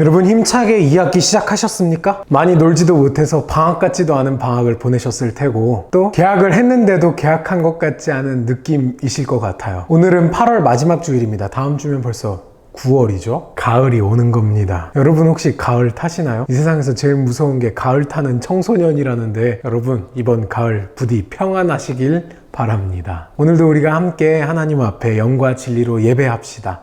여러분 힘차게 2학기 시작하셨습니까? 많이 놀지도 못해서 방학 같지도 않은 방학을 보내셨을 테고 또 계약을 했는데도 계약한 것 같지 않은 느낌이실 것 같아요. 오늘은 8월 마지막 주일입니다. 다음 주면 벌써 9월이죠? 가을이 오는 겁니다. 여러분 혹시 가을 타시나요? 이 세상에서 제일 무서운 게 가을 타는 청소년이라는데 여러분 이번 가을 부디 평안하시길 바랍니다. 오늘도 우리가 함께 하나님 앞에 영과 진리로 예배합시다.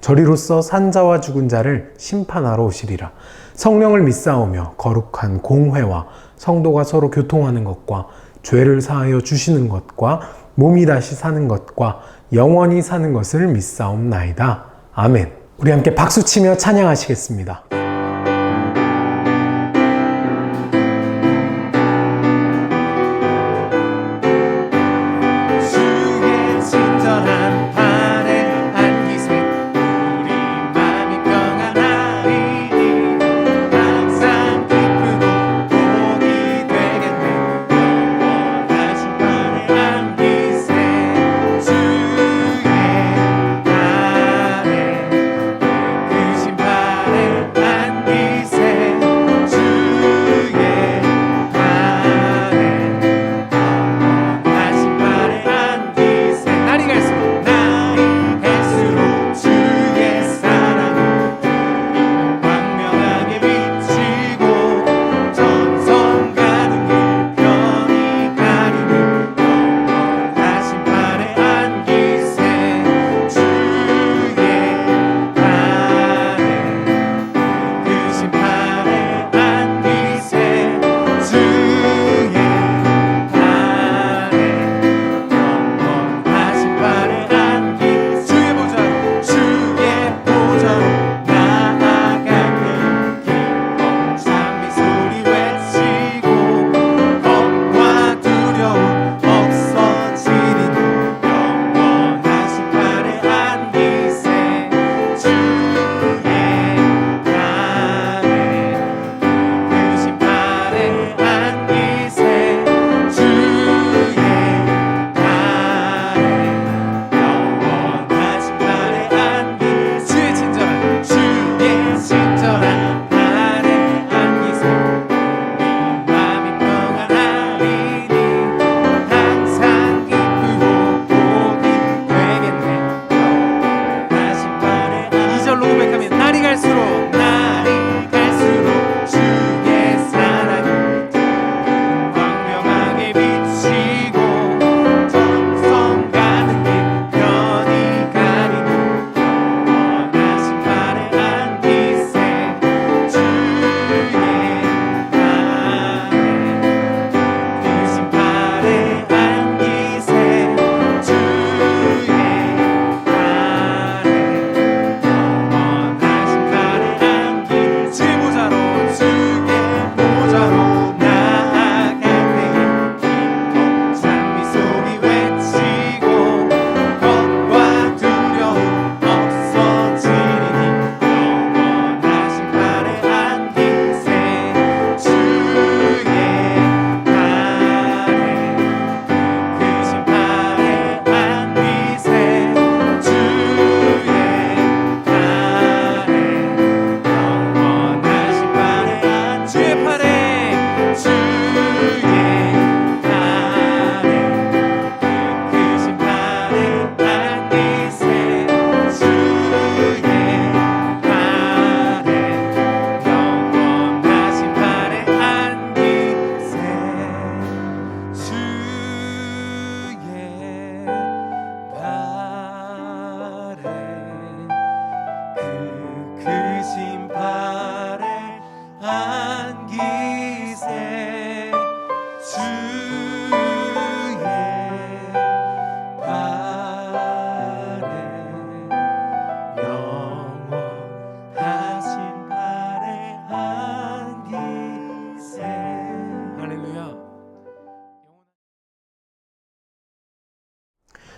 저리로서 산자와 죽은 자를 심판하러 오시리라. 성령을 믿사오며 거룩한 공회와 성도가 서로 교통하는 것과 죄를 사하여 주시는 것과 몸이 다시 사는 것과 영원히 사는 것을 믿사옵나이다. 아멘. 우리 함께 박수치며 찬양하시겠습니다.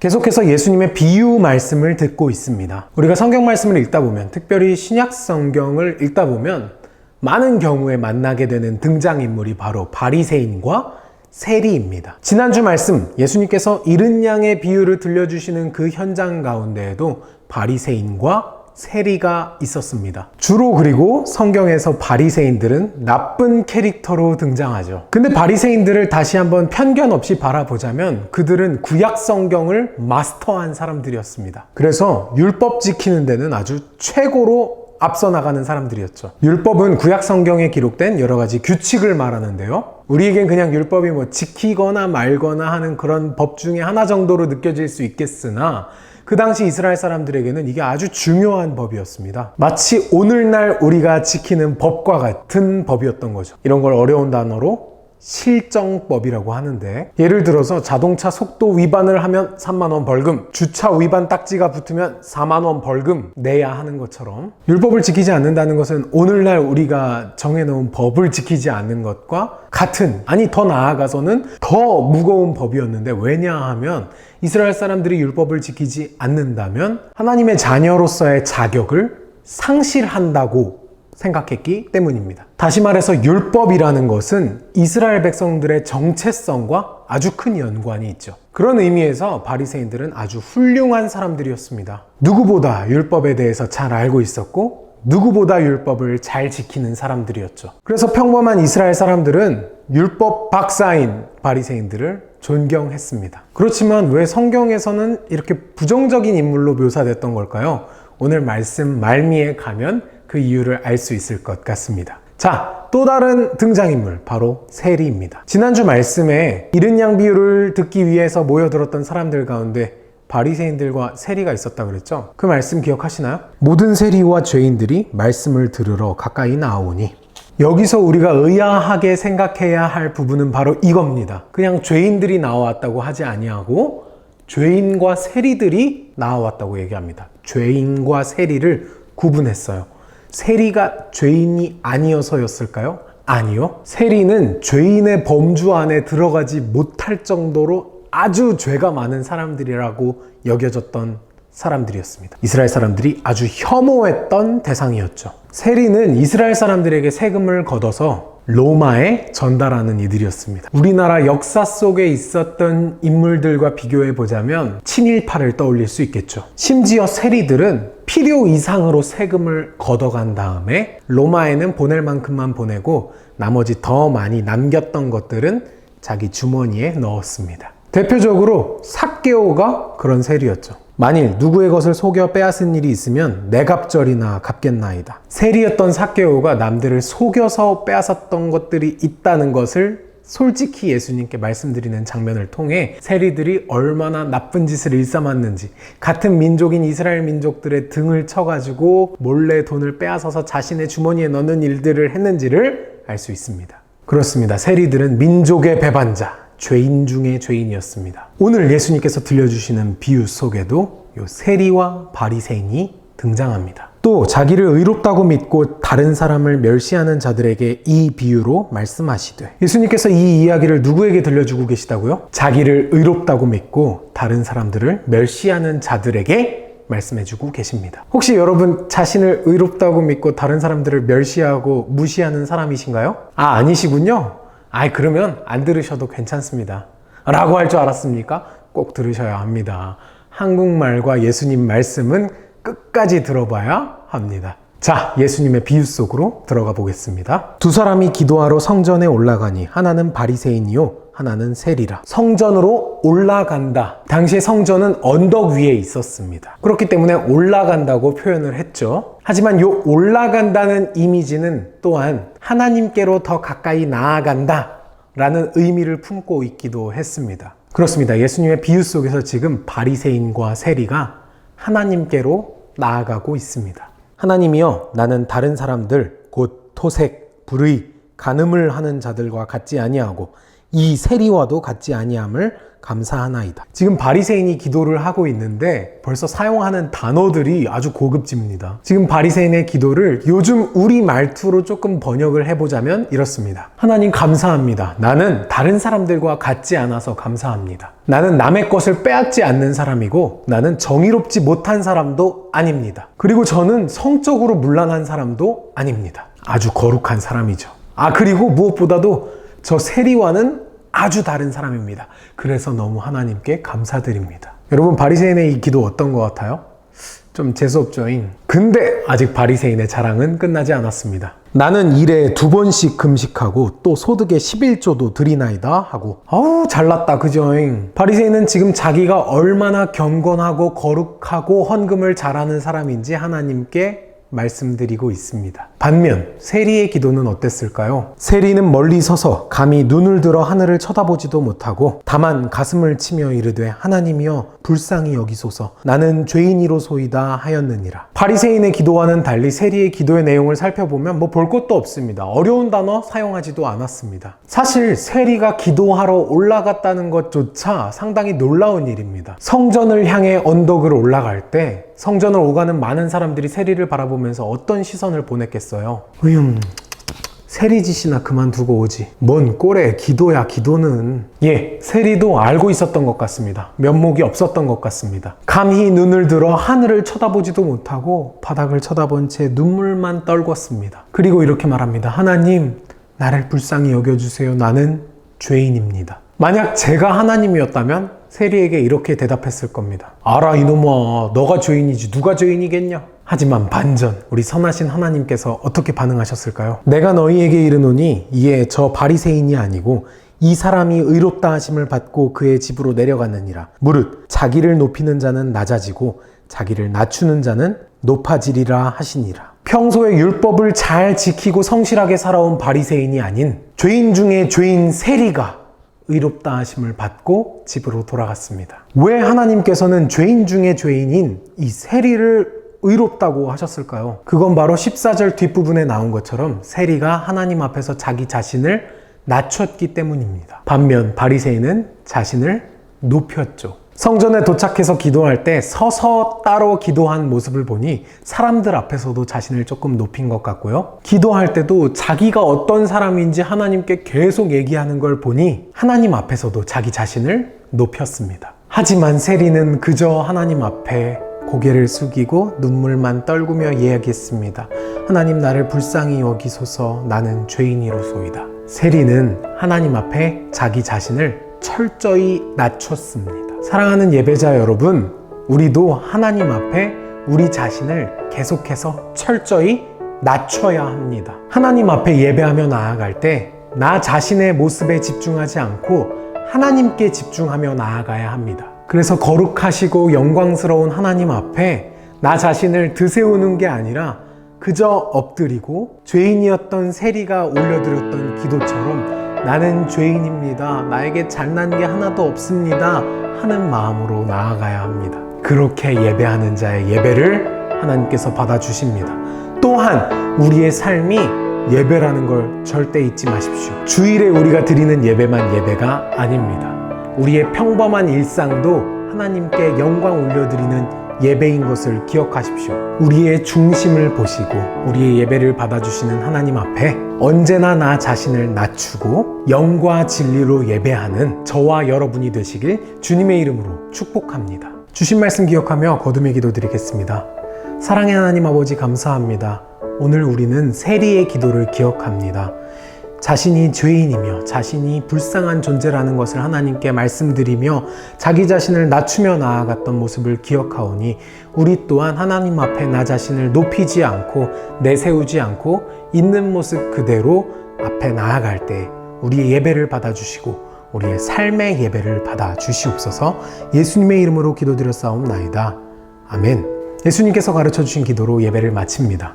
계속해서 예수님의 비유 말씀을 듣고 있습니다. 우리가 성경 말씀을 읽다 보면, 특별히 신약 성경을 읽다 보면 많은 경우에 만나게 되는 등장인물이 바로 바리새인과 세리입니다. 지난주 말씀 예수님께서 이른 양의 비유를 들려주시는 그 현장 가운데에도 바리새인과 세리가 있었습니다. 주로 그리고 성경에서 바리새인들은 나쁜 캐릭터로 등장하죠. 근데 바리새인들을 다시 한번 편견 없이 바라보자면 그들은 구약 성경을 마스터한 사람들이었습니다. 그래서 율법 지키는 데는 아주 최고로 앞서 나가는 사람들이었죠. 율법은 구약 성경에 기록된 여러 가지 규칙을 말하는데요. 우리에겐 그냥 율법이 뭐 지키거나 말거나 하는 그런 법 중에 하나 정도로 느껴질 수 있겠으나 그 당시 이스라엘 사람들에게는 이게 아주 중요한 법이었습니다. 마치 오늘날 우리가 지키는 법과 같은 법이었던 거죠. 이런 걸 어려운 단어로 실정법이라고 하는데 예를 들어서 자동차 속도 위반을 하면 3만 원 벌금, 주차 위반 딱지가 붙으면 4만 원 벌금 내야 하는 것처럼 율법을 지키지 않는다는 것은 오늘날 우리가 정해놓은 법을 지키지 않는 것과 같은 아니 더 나아가서는 더 무거운 법이었는데 왜냐하면 이스라엘 사람들이 율법을 지키지 않는다면 하나님의 자녀로서의 자격을 상실한다고 생각했기 때문입니다. 다시 말해서 율법이라는 것은 이스라엘 백성들의 정체성과 아주 큰 연관이 있죠. 그런 의미에서 바리새인들은 아주 훌륭한 사람들이었습니다. 누구보다 율법에 대해서 잘 알고 있었고 누구보다 율법을 잘 지키는 사람들이었죠. 그래서 평범한 이스라엘 사람들은 율법 박사인 바리새인들을 존경했습니다. 그렇지만 왜 성경에서는 이렇게 부정적인 인물로 묘사됐던 걸까요? 오늘 말씀 말미에 가면 그 이유를 알 수 있을 것 같습니다. 자, 또 다른 등장인물, 바로 세리입니다. 지난주 말씀에 이른 양 비유를 듣기 위해서 모여들었던 사람들 가운데 바리새인들과 세리가 있었다 그랬죠? 그 말씀 기억하시나요? 모든 세리와 죄인들이 말씀을 들으러 가까이 나오니 여기서 우리가 의아하게 생각해야 할 부분은 바로 이겁니다. 그냥 죄인들이 나왔다고 하지 아니하고 죄인과 세리들이 나왔다고 얘기합니다. 죄인과 세리를 구분했어요. 세리가 죄인이 아니어서였을까요? 아니요. 세리는 죄인의 범주 안에 들어가지 못할 정도로 아주 죄가 많은 사람들이라고 여겨졌던 사람들이었습니다. 이스라엘 사람들이 아주 혐오했던 대상이었죠. 세리는 이스라엘 사람들에게 세금을 걷어서 로마에 전달하는 이들이었습니다. 우리나라 역사 속에 있었던 인물들과 비교해 보자면 친일파를 떠올릴 수 있겠죠. 심지어 세리들은 필요 이상으로 세금을 걷어간 다음에 로마에는 보낼 만큼만 보내고 나머지 더 많이 남겼던 것들은 자기 주머니에 넣었습니다. 대표적으로 삭개오가 그런 세리였죠. 만일 누구의 것을 속여 빼앗은 일이 있으면 내 갑절이나 갚겠나이다. 세리였던 삭개오가 남들을 속여서 빼앗았던 것들이 있다는 것을 솔직히 예수님께 말씀드리는 장면을 통해 세리들이 얼마나 나쁜 짓을 일삼았는지 같은 민족인 이스라엘 민족들의 등을 쳐가지고 몰래 돈을 빼앗아서 자신의 주머니에 넣는 일들을 했는지를 알 수 있습니다. 그렇습니다. 세리들은 민족의 배반자, 죄인 중의 죄인이었습니다. 오늘 예수님께서 들려주시는 비유 속에도 요 세리와 바리새인이 등장합니다. 또 자기를 의롭다고 믿고 다른 사람을 멸시하는 자들에게 이 비유로 말씀하시되 예수님께서 이 이야기를 누구에게 들려주고 계시다고요? 자기를 의롭다고 믿고 다른 사람들을 멸시하는 자들에게 말씀해주고 계십니다. 혹시 여러분 자신을 의롭다고 믿고 다른 사람들을 멸시하고 무시하는 사람이신가요? 아 아니시군요. 아이 그러면 안 들으셔도 괜찮습니다. 라고 할 줄 알았습니까? 꼭 들으셔야 합니다. 한국말과 예수님 말씀은 끝까지 들어봐야 합니다. 자, 예수님의 비유 속으로 들어가 보겠습니다. 두 사람이 기도하러 성전에 올라가니 하나는 바리새인이요 하나는 세리라. 성전으로 올라간다. 당시에 성전은 언덕 위에 있었습니다. 그렇기 때문에 올라간다고 표현을 했죠. 하지만 요 올라간다는 이미지는 또한 하나님께로 더 가까이 나아간다. 라는 의미를 품고 있기도 했습니다. 그렇습니다. 예수님의 비유 속에서 지금 바리새인과 세리가 하나님께로 나아가고 있습니다. 하나님이여 나는 다른 사람들 곧 토색, 불의, 간음을 하는 자들과 같지 아니하고 이 세리와도 같지 아니함을 감사하나이다. 지금 바리새인이 기도를 하고 있는데 벌써 사용하는 단어들이 아주 고급집니다. 지금 바리새인의 기도를 요즘 우리 말투로 조금 번역을 해보자면 이렇습니다. 하나님 감사합니다. 나는 다른 사람들과 같지 않아서 감사합니다. 나는 남의 것을 빼앗지 않는 사람이고 나는 정의롭지 못한 사람도 아닙니다. 그리고 저는 성적으로 문란한 사람도 아닙니다. 아주 거룩한 사람이죠. 아, 그리고 무엇보다도 저 세리와는 아주 다른 사람입니다. 그래서 너무 하나님께 감사드립니다. 여러분, 바리새인의 이 기도 어떤 것 같아요? 좀 재수없죠잉. 근데 아직 바리새인의 자랑은 끝나지 않았습니다. 나는 일에 두 번씩 금식하고 또 소득의 11조도 드리나이다 하고 아우 잘났다 그죠잉. 바리새인은 지금 자기가 얼마나 경건하고 거룩하고 헌금을 잘하는 사람인지 하나님께 말씀드리고 있습니다. 반면 세리의 기도는 어땠을까요? 세리는 멀리 서서 감히 눈을 들어 하늘을 쳐다보지도 못하고 다만 가슴을 치며 이르되 하나님이여 불쌍히 여기소서 나는 죄인이로소이다 하였느니라. 바리새인의 기도와는 달리 세리의 기도의 내용을 살펴보면 뭐 볼 것도 없습니다. 어려운 단어 사용하지도 않았습니다. 사실 세리가 기도하러 올라갔다는 것조차 상당히 놀라운 일입니다. 성전을 향해 언덕을 올라갈 때 성전을 오가는 많은 사람들이 세리를 바라보 면서 어떤 시선을 보냈겠어요? 으흠, 세리짓이나 그만두고 오지. 뭔 꼴에 기도야, 기도는. 예, 세리도 알고 있었던 것 같습니다. 면목이 없었던 것 같습니다. 감히 눈을 들어 하늘을 쳐다보지도 못하고 바닥을 쳐다본 채 눈물만 떨궜습니다. 그리고 이렇게 말합니다. 하나님, 나를 불쌍히 여겨주세요. 나는 죄인입니다. 만약 제가 하나님이었다면 세리에게 이렇게 대답했을 겁니다. 알아 이놈아 너가 죄인이지 누가 죄인이겠냐? 하지만 반전 우리 선하신 하나님께서 어떻게 반응하셨을까요? 내가 너희에게 이르노니 이에 저 바리새인이 아니고 이 사람이 의롭다 하심을 받고 그의 집으로 내려갔느니라. 무릇 자기를 높이는 자는 낮아지고 자기를 낮추는 자는 높아지리라 하시니라. 평소에 율법을 잘 지키고 성실하게 살아온 바리새인이 아닌 죄인 중에 죄인 세리가 의롭다 하심을 받고 집으로 돌아갔습니다. 왜 하나님께서는 죄인 중에 죄인인 이 세리를 의롭다고 하셨을까요? 그건 바로 14절 뒷부분에 나온 것처럼 세리가 하나님 앞에서 자기 자신을 낮췄기 때문입니다. 반면 바리새인은 자신을 높였죠. 성전에 도착해서 기도할 때 서서 따로 기도한 모습을 보니 사람들 앞에서도 자신을 조금 높인 것 같고요. 기도할 때도 자기가 어떤 사람인지 하나님께 계속 얘기하는 걸 보니 하나님 앞에서도 자기 자신을 높였습니다. 하지만 세리는 그저 하나님 앞에 고개를 숙이고 눈물만 떨구며 이야기했습니다. 하나님 나를 불쌍히 여기소서 나는 죄인이로소이다. 세리는 하나님 앞에 자기 자신을 철저히 낮췄습니다. 사랑하는 예배자 여러분, 우리도 하나님 앞에 우리 자신을 계속해서 철저히 낮춰야 합니다. 하나님 앞에 예배하며 나아갈 때 나 자신의 모습에 집중하지 않고 하나님께 집중하며 나아가야 합니다. 그래서 거룩하시고 영광스러운 하나님 앞에 나 자신을 드세우는 게 아니라 그저 엎드리고 죄인이었던 세리가 올려드렸던 기도처럼 나는 죄인입니다. 나에게 잘난 게 하나도 없습니다. 하는 마음으로 나아가야 합니다. 그렇게 예배하는 자의 예배를 하나님께서 받아주십니다. 또한 우리의 삶이 예배라는 걸 절대 잊지 마십시오. 주일에 우리가 드리는 예배만 예배가 아닙니다. 우리의 평범한 일상도 하나님께 영광 올려드리는 예배인 것을 기억하십시오. 우리의 중심을 보시고 우리의 예배를 받아주시는 하나님 앞에 언제나 나 자신을 낮추고 영과 진리로 예배하는 저와 여러분이 되시길 주님의 이름으로 축복합니다. 주신 말씀 기억하며 거듭의 기도 드리겠습니다. 사랑의 하나님 아버지 감사합니다. 오늘 우리는 세리의 기도를 기억합니다. 자신이 죄인이며 자신이 불쌍한 존재라는 것을 하나님께 말씀드리며 자기 자신을 낮추며 나아갔던 모습을 기억하오니 우리 또한 하나님 앞에 나 자신을 높이지 않고 내세우지 않고 있는 모습 그대로 앞에 나아갈 때 우리의 예배를 받아주시고 우리의 삶의 예배를 받아 주시옵소서 예수님의 이름으로 기도드렸사옵나이다. 아멘. 예수님께서 가르쳐 주신 기도로 예배를 마칩니다.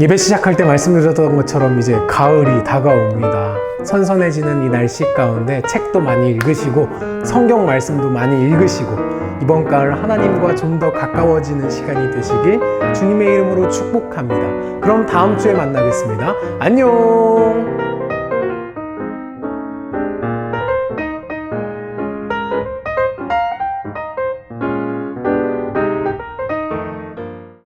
예배 시작할 때 말씀드렸던 것처럼 이제 가을이 다가옵니다. 선선해지는 이 날씨 가운데 책도 많이 읽으시고 성경 말씀도 많이 읽으시고 이번 가을 하나님과 좀 더 가까워지는 시간이 되시길 주님의 이름으로 축복합니다. 그럼 다음 주에 만나겠습니다. 안녕!